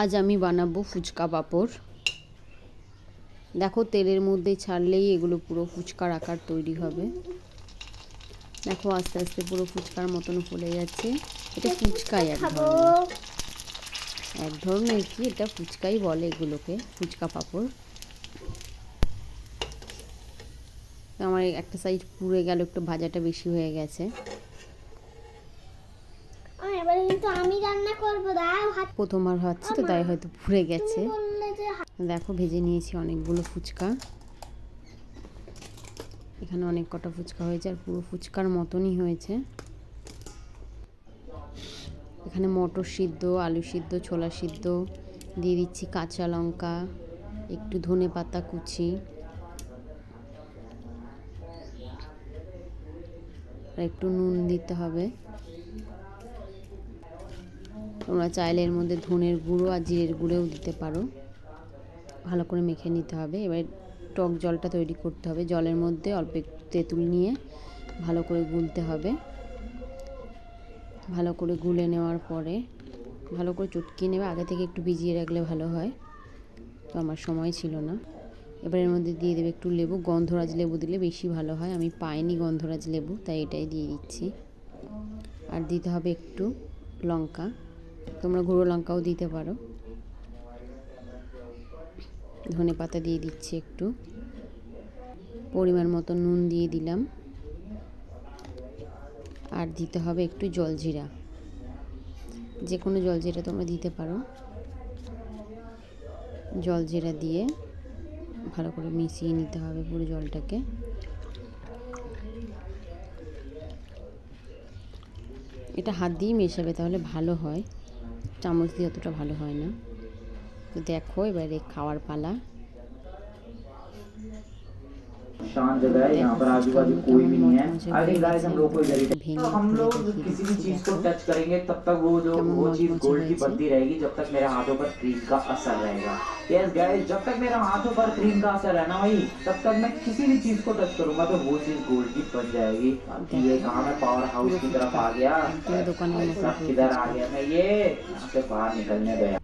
আজ আমি বানাবো ফুচকা পাঁপড়। দেখো তেলের মধ্যে ছাড়লেই এগুলো পুরো ফুচকার আকার তৈরি হবে। দেখো আস্তে আস্তে পুরো ফুচকার মতন ফুলে যাচ্ছে। এটা ফুচকাই এক ধরনের। এক ধরনের কি? এটা ফুচকাই বলে এগুলোকে ফুচকা পাঁপড়। আমার একটা সাইড পুড়ে গেল একটু ভাজাটা বেশি হয়ে গেছে। কিন্তু আমি রান্না করব দাও হাত। প্রথমবার হচ্ছে তো তাই হয়তো পুড়ে গেছে। দেখো ভেজে নিয়েছি অনেকগুলো ফুচকা। এখানে অনেক কটা ফুচকা হয়েছে আর পুরো ফুচকার মতনই হয়েছে। এখানে মটর সিদ্ধ আলু সিদ্ধ ছোলা সিদ্ধ দিয়ে দিচ্ছি কাঁচা লঙ্কা একটু ধনে পাতা কুচি। আর একটু নুন দিতে হবে। তোমরা চাইলে এর মধ্যে ধনের গুঁড়ো আর জিরের গুঁড়োও দিতে পারো। ভালো করে মেখে নিতে হবে। এবার টক জলটা তৈরি করতে হবে। জলের মধ্যে অল্প একটু তেঁতুল নিয়ে ভালো করে গুলতে হবে। ভালো করে গুলে নেওয়ার পরে ভালো করে চটকিয়ে নেবে। আগে থেকে একটু ভিজিয়ে রাখলে ভালো হয়। তো আমার সময় ছিল না। এবার এর মধ্যে দিয়ে দেবে একটু লেবু। গন্ধরাজ লেবু দিলে বেশি ভালো হয়। আমি পাইনি গন্ধরাজ লেবু, তাই এটাই দিয়ে দিচ্ছি। আর দিতে হবে একটু লঙ্কা। তোমরা গুঁড়ো লঙ্কাও দিতে পারো। ধনে পাতা দিয়ে দিচ্ছি একটু। পরিমাণ মতো নুন দিয়ে দিলাম। আর দিতে হবে একটু জলজিরা যে কোনো জলজিরা তোমরা দিতে পারো। জলজিরা দিয়ে ভালো করে মিশিয়ে নিতে হবে পুরো জলটাকে। এটা হাত দিয়েই মেশাবে তাহলে ভালো হয়। চামচ দিয়ে অতটা ভালো হয় না। দেখো এবারে খাওয়ার পালা। शांत जगह है यहाँ पर आजू बाजू कोई भी नहीं है। आई थिंक गाइस हम लोग को इधर तो हम लोग किसी भी चीज़ को टच करेंगे तब तक वो जो वो चीज़ गोल्ड की बनती रहेगी जब तक मेरे हाथों पर क्रीम का असर रहेगा। यस गाइस जब तक मेरे हाथों पर क्रीम का असर है ना वही तब तक मैं किसी भी चीज़ को टच करूँगा तो वो चीज़ गोल्ड की बन जाएगी। ये कहा मैं पावर हाउस की तरफ़ आ गया। किधर आ गया मैं ये यहाँ से बाहर निकलने गया।